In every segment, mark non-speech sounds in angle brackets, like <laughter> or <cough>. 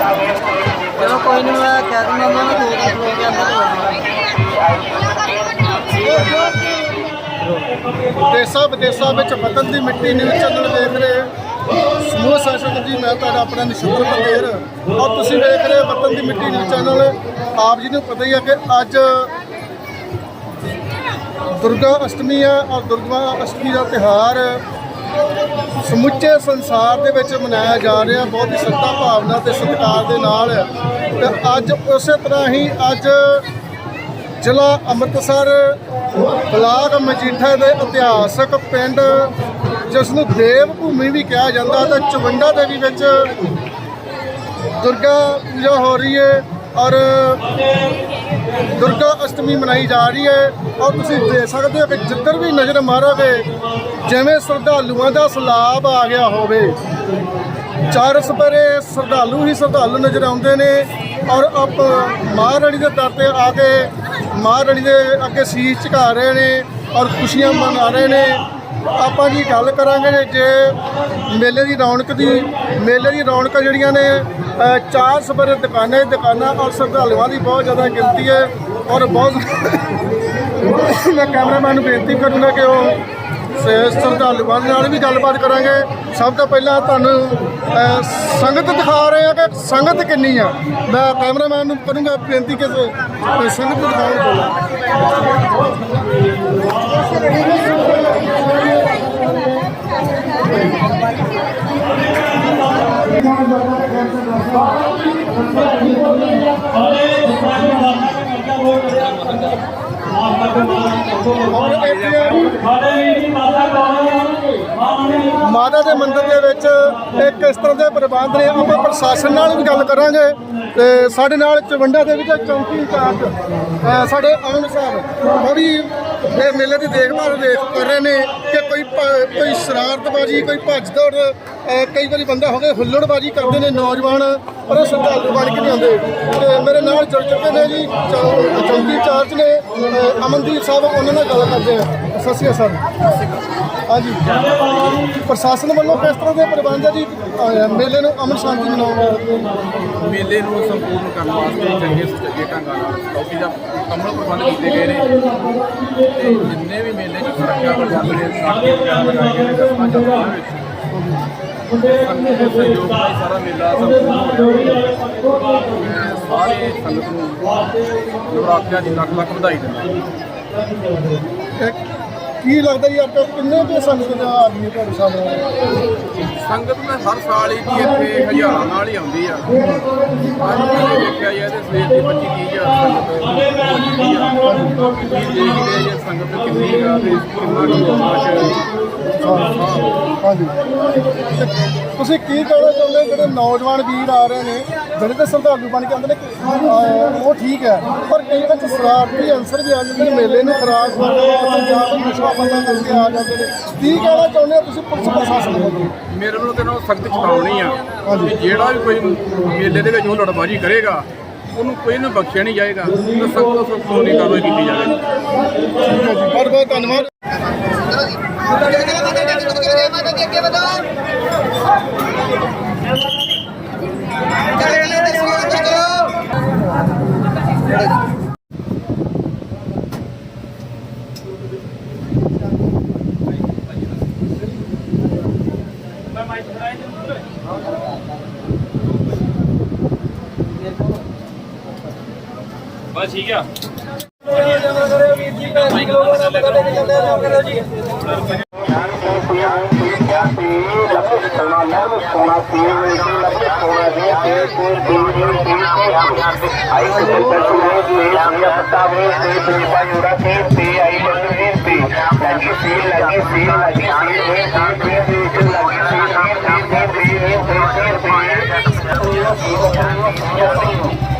ਚਲੋ ਕੋਈ ਨਹੀਂ ਮੈਂ ਕਹਿ ਦਿੰਦਾ ਉਹਨਾਂ ਨੂੰ ਦੋ ਦਿਨ ਖਲੋ ਕੇ ਅੰਦਰ ਦੇਸ਼ਾਂ ਵਿਦੇਸ਼ਾਂ ਵਿੱਚ ਵਤਨ ਦੀ ਮਿੱਟੀ ਨਿਊਜ਼ ਚੈਨਲ ਦੇਖ ਰਹੇ। ਸਮੂਹ ਸ਼ਾਸਕ ਜੀ, ਮੈਂ ਤੁਹਾਡਾ ਆਪਣਾ ਨਿਸ਼ੂਰ ਪਤੇਰ ਔਰ ਤੁਸੀਂ ਵੇਖ ਰਹੇ ਹੋ ਵਤਨ ਦੀ ਮਿੱਟੀ ਨਿਊਜ਼ ਚੈਨਲ ਆਪ ਜੀ ਨੂੰ ਪਤਾ ਹੀ ਹੈ ਕਿ ਅੱਜ ਦੁਰਗਾ ਅਸ਼ਟਮੀ ਹੈ ਔਰ ਦੁਰਗਾ ਅਸ਼ਟਮੀ ਦਾ ਤਿਹਾਰ ਸਮੁੱਚੇ ਸੰਸਾਰ ਦੇ ਵਿੱਚ ਮਨਾਇਆ ਜਾ ਰਿਹਾ ਬਹੁਤ ਹੀ ਸੱਤਾ ਭਾਵਨਾ ਤੇ ਸਤਿਕਾਰ ਦੇ ਨਾਲ। ਤੇ ਅੱਜ ਉਸੇ ਤਰ੍ਹਾਂ ਹੀ ਅੱਜ ਜ਼ਿਲ੍ਹਾ ਅੰਮ੍ਰਿਤਸਰ, ਬਲਾਕ ਮਜੀਠਾ ਦੇ ਇਤਿਹਾਸਕ ਪਿੰਡ ਜਿਸ ਨੂੰ ਦੇਵ ਭੂਮੀ ਵੀ ਕਿਹਾ ਜਾਂਦਾ ਤੇ ਚਵੰਡਾ ਦੇ ਵੀ ਵਿੱਚ ਦੁਰਗਾ ਪੂਜਾ ਹੋ ਰਹੀ ਹੈ ਔਰ ਦੁਰਗਾ ਅਸ਼ਟਮੀ ਮਨਾਈ ਜਾ ਰਹੀ ਹੈ। ਔਰ ਤੁਸੀਂ ਦੇਖ ਸਕਦੇ ਹੋ ਕਿ ਜਿੱਧਰ ਵੀ ਨਜ਼ਰ ਮਾਰੋਗੇ, ਜਿਵੇਂ ਸ਼ਰਧਾਲੂਆਂ ਦਾ ਸਲਾਬ ਆ ਗਿਆ ਹੋਵੇ ਚਾਰਸ ਸਪਰੇ ਸ਼ਰਧਾਲੂ ਹੀ ਸ਼ਰਧਾਲੂ ਨਜ਼ਰ ਆਉਂਦੇ ਨੇ। ਔਰ ਆਪ ਮਹਾਰਾਣੀ ਦੇ ਦਰ ਤੇ ਆ ਕੇ ਮਹਾਰਾਣੀ ਦੇ ਅੱਗੇ ਸੀਸ ਝੁਕਾ ਰਹੇ ਨੇ ਔਰ ਖੁਸ਼ੀਆਂ ਮਨਾ ਰਹੇ ਨੇ। ਆਪਾਂ ਜੀ ਗੱਲ ਕਰਾਂਗੇ ਜੇ ਮੇਲੇ ਦੀ ਰੌਣਕ ਦੀ, ਮੇਲੇ ਦੀ ਰੌਣਕਾਂ ਜਿਹੜੀਆਂ ਨੇ ਚਾਰ ਸਪਰੇ ਦੁਕਾਨਾਂ ਦੁਕਾਨਾਂ ਔਰ ਸ਼ਰਧਾਲੂਆਂ ਦੀ ਬਹੁਤ ਜ਼ਿਆਦਾ ਗਿਣਤੀ ਹੈ ਔਰ ਬਹੁਤ <laughs> ਮੈਂ ਕੈਮਰਾਮੈਨ ਨੂੰ ਬੇਨਤੀ ਕਰੂੰਗਾ ਕਿ ਉਹ ਸ- ਸ਼ਰਧਾਲੂਆਂ ਨਾਲ ਵੀ ਗੱਲਬਾਤ ਕਰਾਂਗੇ। ਸਭ ਤੋਂ ਪਹਿਲਾਂ ਤੁਹਾਨੂੰ ਸੰਗਤ ਦਿਖਾ ਰਹੇ ਆ ਕਿ ਸੰਗਤ ਕਿੰਨੀ ਆ। ਮੈਂ ਕੈਮਰਾਮੈਨ ਨੂੰ ਕਰੂੰਗਾ ਬੇਨਤੀ ਕਿ ਸੰਗਤ ਦਿਖਾਉਣ ਔਰ ਇੱਥੇ ਮਾਤਾ ਦੇ ਮੰਦਿਰ ਦੇ ਵਿੱਚ ਇੱਕ ਇਸ ਤਰ੍ਹਾਂ ਦੇ ਪ੍ਰਬੰਧ ਨੇ। ਆਪਾਂ ਪ੍ਰਸ਼ਾਸਨ ਨਾਲ ਵੀ ਗੱਲ ਕਰਾਂਗੇ ਤੇ ਸਾਡੇ ਨਾਲ ਚਵੰਡਾ ਦੇ ਵਿੱਚ ਚੌਂਕੀ ਇੰਚਾਰਜ ਸਾਡੇ ਅਮਨ ਸਾਹਿਬ, ਉਹ ਵੀ ਇਹ ਮੇਲੇ ਦੀ ਦੇਖਭਾਲ ਦੇਖ ਕਰ ਰਹੇ ਨੇ ਕਿ ਕੋਈ ਕੋਈ ਸ਼ਰਾਰਤਬਾਜ਼ੀ, ਕੋਈ ਭੱਜ ਦੌੜ ਕਈ ਵਾਰੀ ਬੰਦਾ ਹੋ ਗਏ ਹੁੱਲੜਬਾਜ਼ੀ ਕਰਦੇ ਨੇ ਨੌਜਵਾਨ ਪਰ ਉਹ ਸ਼ਰਧਾਲੂ ਬਣ ਕੇ ਨਹੀਂ ਆਉਂਦੇ ਤੇ ਮੇਰੇ ਨਾਲ ਜੁੜ ਚੁੱਕੇ ਨੇ ਜੀ ਚੌ- ਚੌਂਕੀ ਇੰਚਾਰਜ ਨੇ ਅਮਨਦੀਪ ਸਾਹਿਬ ਉਹਨਾਂ ਨਾਲ ਗੱਲ ਕਰਦੇ ਆ ਸਤਿ ਸ਼੍ਰੀ ਅਕਾਲ ਸਰ ਹਾਂਜੀ ਪ੍ਰਸ਼ਾਸਨ ਵੱਲੋਂ ਕਿਸ ਤਰ੍ਹਾਂ ਦੇ ਪ੍ਰਬੰਧ ਹੈ ਜੀ ਮੇਲੇ ਨੂੰ ਅਮਨ ਸ਼ਾਂਤੀ ਮਨਾਉਣ ਵਾਸਤੇ ਮੇਲੇ ਨੂੰ ਸੰਪੂਰਨ ਕਰਨ ਵਾਸਤੇ ਚੰਗੇ ਸੁਚੱਜੇ ਢੰਗਾਂ ਨਾਲ ਚੌਕੀ ਦਾ ਕਮਲ ਪ੍ਰਬੰਧ ਕੀਤੇ ਗਏ ਨੇ ਤੇ ਜਿੰਨੇ ਵੀ ਮੇਲੇ 'ਚ ਸੁਰੱਖਿਆ ਪ੍ਰਬੰਧ ਨੇ ਸਾਰੇ ਪ੍ਰਬੰਧ ਲਗਾਏ ਨੇ ਸਹਿਯੋਗ ਨਾਲ ਸਾਰਾ ਮੇਲਾ ਸੰਪੂਰਨ ਮੈਂ ਸਾਰੇ ਸੰਗਤ ਨੂੰ ਨਵਰਾਤਰਿਆਂ ਦੀ ਲੱਖ ਲੱਖ ਵਧਾਈ ਦਿੰਦਾ ਕੀ ਲੱਗਦਾ ਜੀ ਆਪਾਂ ਕਿੰਨੇ ਕੁ ਸੰਗਤ ਦਾ ਆਦਮੀ ਤੁਹਾਡੇ ਸਾਹਮਣੇ ਸੰਗਤ ਮੈਂ ਹਰ ਸਾਲ ਹੀ ਜੀ ਇੱਥੇ ਹਜ਼ਾਰਾਂ ਨਾਲ ਹੀ ਆਉਂਦੀ ਆ। ਅੱਜ ਵੀ ਦੇਖਿਆ ਜਾਏ ਤੇ ਸਵੇਰ ਦੀ 25 30 ਹਜ਼ਾਰ ਸੰਗਤ ਪਹੁੰਚਦੀ ਆ ਬਾਕੀ ਤੁਸੀਂ ਦੇਖ ਹੀ? ਰਹੇ ਜੇ ਸੰਗਤ ਕਿੰਨੀ ਆ ਤੇ ਕਿੰਨਾ ਕੁ ਉਤਸ਼ਾਹ ਹਾਂਜੀ। ਤੁਸੀਂ ਕੀ ਕਹਿਣਾ ਚਾਹੁੰਦੇ ਜਿਹੜੇ ਨੌਜਵਾਨ ਵੀਰ ਆ ਰਹੇ ਨੇ ਜਿਹੜੇ ਤਾਂ ਸ਼ਰਧਾਲੂ ਬਣ ਕੇ ਆਉਂਦੇ ਨੇ ਕਿ, ਅਹ, ਉਹ ਠੀਕ ਹੈ ਪਰ ਕਈ ਵਿੱਚ ਸ਼ਰਾਰਤੀ ਅਨਸਰ ਵੀ ਆ ਜਾਂਦੇ ਨੇ ਮੇਲੇ ਨੂੰ ਖਰਾਬ ਕਰਦੇ ਨੇ ਪੰਜਾਬ ਨੂੰ ਨਸ਼ਾ ਪਤਾ ਕਰਕੇ ਆ ਜਾਂਦੇ ਨੇ। ਕੀ ਕਹਿਣਾ ਚਾਹੁੰਦੇ ਹੋ ਤੁਸੀਂ ਪੁਲਿਸ ਪ੍ਰਸ਼ਾਸਨ ਵੱਲੋਂ ਮੇਰੇ ਵੱਲੋਂ ਤੇ ਨਾ ਸਖਤ ਚੇਤਾਵਨੀ ਆ ਕਿ ਜਿਹੜਾ ਵੀ ਕੋਈ ਮੇਲੇ ਦੇ ਵਿੱਚ ਉਹ ਲੜਬਾਜੀ ਕਰੇਗਾ ਉਹਨੂੰ ਕੋਈ ਨਾ ਬਖਸ਼ਿਆ ਨਹੀਂ ਜਾਏਗਾ ਤੇ ਸਖਤ ਤੋਂ ਸਖਤ ਕਾਨੂੰਨੀ ਕਾਰਵਾਈ ਕੀਤੀ ਜਾਵੇਗੀ ਠੀਕ ਹੈ ਜੀ ਬਹੁਤ ਬਹੁਤ ਧੰਨਵਾਦ ਬਸ ਠੀਕ ਆ Thank you.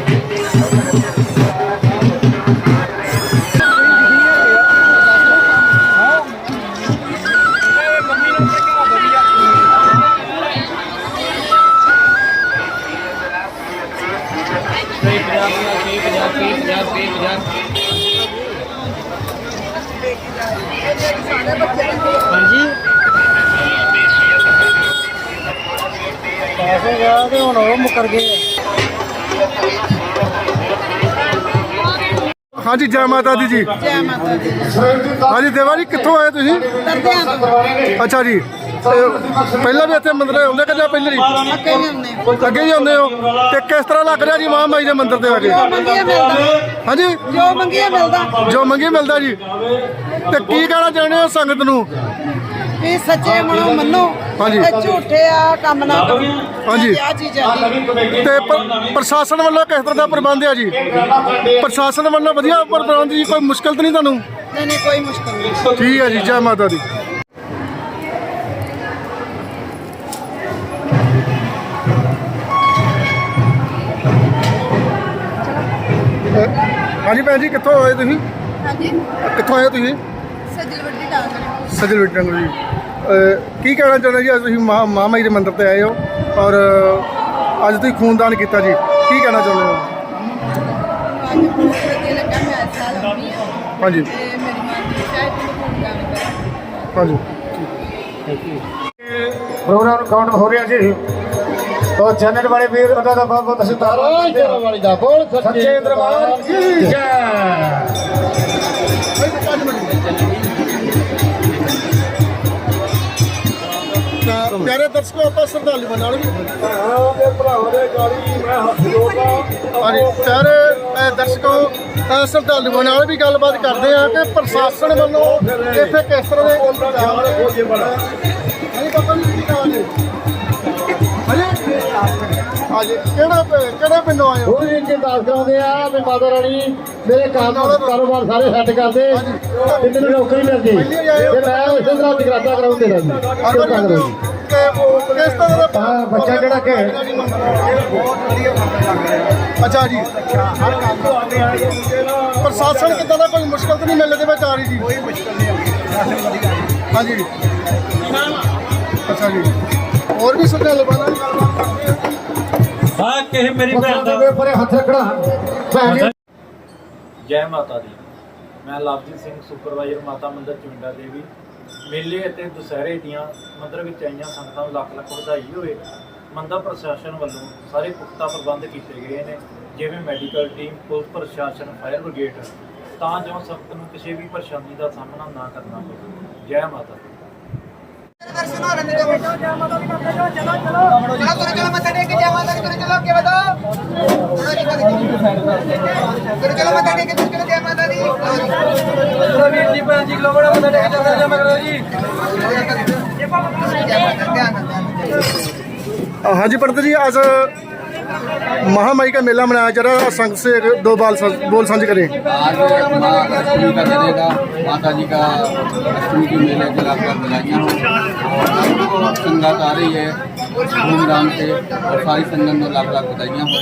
ਹਾਂਜੀ। ਪੈਸੇ ਗਿਆ ਤੇ ਹੁਣ ਉਹ ਮੁੱਕਰ ਗਏ। ਹਾਂਜੀ ਜੈ ਮਾਤਾ ਦੀ ਜੀ। ਜੈ ਮਾਤਾ ਦੀ। ਹਾਂਜੀ ਦੇਵਾ ਜੀ ਕਿੱਥੋਂ ਆਏ ਤੁਸੀਂ? ਦਰਦਿਆਂ ਅੱਛਾ ਜੀ। ਤੇ ਪਹਿਲਾਂ ਵੀ ਇੱਥੇ ਮੰਦਿਰ ਆਉਂਦੇ ਕਿ ਜਾਂ ਪਹਿਲਾਂ ਹੀ? ਅੱਗੇ ਹੀ ਆਉਂਦੇ ਹੋ ਤੇ ਕਿਸ ਤਰ੍ਹਾਂ ਲੱਗ ਰਿਹਾ ਜੀ ਮਹਾਮਾਈ ਦੇ ਮੰਦਿਰ ਤੇ ਆ ਕੇ ਜੋ ਮੰਗਿਆ ਮਿਲਦਾ। ਹਾਂਜੀ। ਜੋ ਮੰਗਿਆ ਮਿਲਦਾ। ਜੋ ਮੰਗੀ ਮਿਲਦਾ ਜੀ। ਤੇ ਕੀ ਕਹਿਣਾ ਚਾਹੁੰਦੇ ਹੋ ਸੰਗਤ ਨੂੰ? ਵੀ ਸੱਚੇ ਮਨੋਂ ਮੰਨੋ ਹਾਂਜੀ। ਤੇ ਝੂਠੇ ਆ ਕੰਮ ਨਾ ਕਰੋ। ਹਾਂਜੀ। ਆ ਚੀਜ਼ਾਂ ਦੀ ਤੇ ਪ- ਪ੍ਰਸ਼ਾਸਨ ਵੱਲੋਂ ਕਿਸ ਤਰ੍ਹਾਂ ਦਾ ਪ੍ਰਬੰਧ ਹੈ ਜੀ? ਪ੍ਰਸ਼ਾਸਨ ਵੱਲੋਂ ਵਧੀਆ ਪ੍ਰਬੰਧ ਜੀ ਕੋਈ ਮੁਸ਼ਕਲ ਤਾਂ ਨਹੀਂ ਤੁਹਾਨੂੰ? ਨਹੀਂ ਨਹੀਂ ਕੋਈ ਮੁਸ਼ਕਲ ਨਹੀਂ। ਠੀਕ ਹੈ ਜੀ ਜੈ ਮਾਤਾ ਦੀ। ਅਹ ਹਾਂਜੀ ਭੈਣ ਜੀ ਕਿੱਥੋਂ ਆਏ ਤੁਸੀਂ? ਹਾਂਜੀ। ਕਿੱਥੋਂ ਆਏ ਤੁਸੀਂ? ਸਜਲ ਵਿਟੰਗ ਜੀ। ਕੀ ਕਹਿਣਾ ਚਾਹੁੰਦੇ ਜੀ? ਅੱਜ ਤੁਸੀਂ ਮਹਾਮਾਈ ਦੇ ਮੰਦਿਰ ਤੇ ਆਏ ਹੋ ਔਰ ਅੱਜ ਤੁਸੀਂ ਖੂਨਦਾਨ ਕੀਤਾ ਜੀ। ਕੀ ਕਹਿਣਾ ਚਾਹੁੰਦੇ ਹੋ? ਹਾਂਜੀ। ਹਾਂਜੀ। ਪ੍ਰੋਗਰਾਮ ਕਾਊਂਟ ਹੋ ਰਿਹਾ ਜੀ। ਤੋ ਚੈਨਲ ਵਾਲੇ ਵੀਰ ਉਹਨਾਂ ਦਾ ਬਹੁਤ ਬਹੁਤ ਧੰਨਵਾਦ ਕਰਦੇ ਹਾਂ ਵਾਲੀ ਦਾ ਬੋਲ ਸੱਚੇ ਦਰਬਾਰ ਕੀ ਜੈ। ਪਿਆਰੇ ਦਰਸ਼ਕੋ ਆਪਾਂ ਸ਼ਰਧਾਲੂਆਂ ਨਾਲ ਵੀ। ਹਾਂਜੀ ਪਿਆਰੇ ਅਹ, ਦਰਸ਼ਕੋ ਅਹ, ਸ਼ਰਧਾਲੂਆਂ ਨਾਲ ਵੀ ਗੱਲਬਾਤ ਕਰਦੇ ਆ ਕਿ ਪ੍ਰਸ਼ਾਸਨ ਵੱਲੋਂ ਇੱਥੇ ਕਿਸ ਤਰ੍ਹਾਂ ਦੇ ਇੰਤਜ਼ਾਮ ਹਾਂਜੀ ਬਾਬਾ ਜੀ ਕੀ ਨਾਮ ਹੈ ਹਾਂਜੀ? ਕਿਹੜਾ ਕਿਹੜੇ ਪਿੰਡੋਂ ਆਏ ਹੋ? ਵੀ ਇੱਕ ਅਰਦਾਸ ਕਰਾਉਂਦੇ ਆ ਵੀ ਮਾਤਾ ਰਾਣੀ ਮੇਰੇ ਕਾਰੋਬਾਰ ਸਾਰੇ ਸੈੱਟ ਕਰ ਦੇ ਤੇ ਮੈਨੂੰ ਨੌਕਰੀ ਮਿਲ ਜੇ ਤੇ ਮੈਂ ਇਸੇ ਤਰ੍ਹਾਂ ਜਗਰਾਤਾ ਕਰਾਉਂਦੇ ਰਹਿ ਜੀ ਕਿਰਪਾ ਕਰੋ ਜੀ ਕਿ ਉਹ ਕਿਸ ਤਰ੍ਹਾਂ ਦਾ ਹਾਂ, ਬੱਚਾ ਜਿਹੜਾ ਕਿ? ਅੱਛਾ ਜੀ। ਪ੍ਰਸ਼ਾਸਨ ਕਿੱਦਾਂ ਦਾ ਕੋਈ ਮੁਸ਼ਕਲ ਤਾਂ ਨਹੀਂ ਮਿਲਣ ਦੇ ਵਿੱਚ ਆ ਰਹੀ ਜੀ? ਕੋਈ ਮੁਸ਼ਕਲ ਨਹੀਂ ਹਾਂਜੀ ਜੀ। ਅੱਛਾ ਜੀ। ਹੋਰ ਵੀ ਸੁਣਿਆ ਲਬਾਨਾ ਹਾਂ ਕਿਸੇ ਮੇਰੀ ਭੈਣ ਦਾ। ਦੇ ਉੱਪਰ ਹੱਥ ਰੱਖਣਾ। ਭੈਣ ਜੀ। ਜੈ ਮਾਤਾ ਦੀ। ਮੈਂ ਲਵਜੀਤ ਸਿੰਘ ਸੁਪਰਵਾਈਜ਼ਰ ਮਾਤਾ ਮੰਦਰ ਚੁੰਡਾ ਦੇਵੀ। ਮੇਲੇ ਅਤੇ ਦੁਸਹਿਰੇ ਦੀਆਂ ਮੰਦਰ ਵਿੱਚ ਆਈਆਂ ਸੰਗਤਾਂ ਨੂੰ ਲੱਖ ਲੱਖ ਵਧਾਈ ਹੋਵੇ, ਮੰਦਰ ਪ੍ਰਸ਼ਾਸਨ ਵੱਲੋਂ ਸਾਰੇ ਪੁਖਤਾ ਪ੍ਰਬੰਧ ਕੀਤੇ ਗਏ ਨੇ, ਜਿਵੇਂ ਮੈਡੀਕਲ ਟੀਮ, ਪੁਲਿਸ ਪ੍ਰਸ਼ਾਸਨ, ਫਾਇਰ ਬ੍ਰਿਗੇਡ, ਤਾਂ ਜੋ ਸੰਗਤ ਨੂੰ ਕਿਸੇ ਵੀ ਪਰੇਸ਼ਾਨੀ ਦਾ ਸਾਹਮਣਾ ਨਾ ਕਰਨਾ ਪਵੇ। ਜੈ ਮਾਤਾ ਦੀ। ਹਾਂਜੀ पंडित जी आज महामाई का मेला मनाया जा रहा है। संघ से दो बाल बोल साझी करें। आज माँ अष्टमी का चलेगा माता जी का अष्टमी के मेले के लाकर बधाइयाँ और संगत आ रही है धूमधाम से और सारी संगत में लाख लाख बधाइयाँ हो।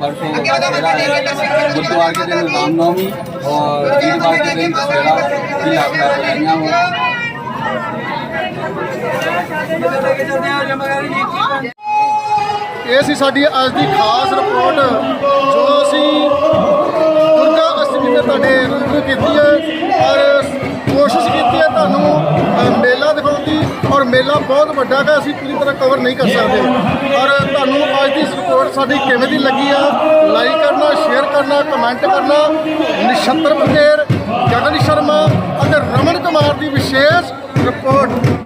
परसों दशहरा, बुधवार के दिन रामनवमी और वीरवार के दिन दशहरा की लाख लाख बधाइयाँ हो ਇਹ ਸੀ ਸਾਡੀ ਅੱਜ ਦੀ ਖਾਸ ਰਿਪੋਰਟ ਜੋ ਅਸੀਂ ਦੁਰਗਾ ਅਸ਼ਟਮੀ ਤੇ ਤੁਹਾਡੇ ਰੂਬਰੂ ਕੀਤੀ ਹੈ ਔਰ ਕੋਸ਼ਿਸ਼ ਕੀਤੀ ਹੈ ਤੁਹਾਨੂੰ ਮੇਲਾ ਬਹੁਤ ਵੱਡਾ ਹੈ ਅਸੀਂ ਪੂਰੀ ਤਰ੍ਹਾਂ ਕਵਰ ਨਹੀਂ ਕਰ ਸਕਦੇ। ਔਰ ਤੁਹਾਨੂੰ ਅੱਜ ਦੀ ਰਿਪੋਰਟ ਸਾਡੀ ਕਿਵੇਂ ਦੀ ਲੱਗੀ ਆ? ਲਾਈਕ ਕਰਨਾ ਸ਼ੇਅਰ ਕਰਨਾ ਕਮੈਂਟ ਕਰਨਾ। ਨਿਸ਼ਤਰ ਪਟੇਰ ਗਗਨ ਸ਼ਰਮਾ ਅਤੇ ਰਮਨ ਕੁਮਾਰ ਦੀ ਵਿਸ਼ੇਸ਼ ਰਿਪੋਰਟ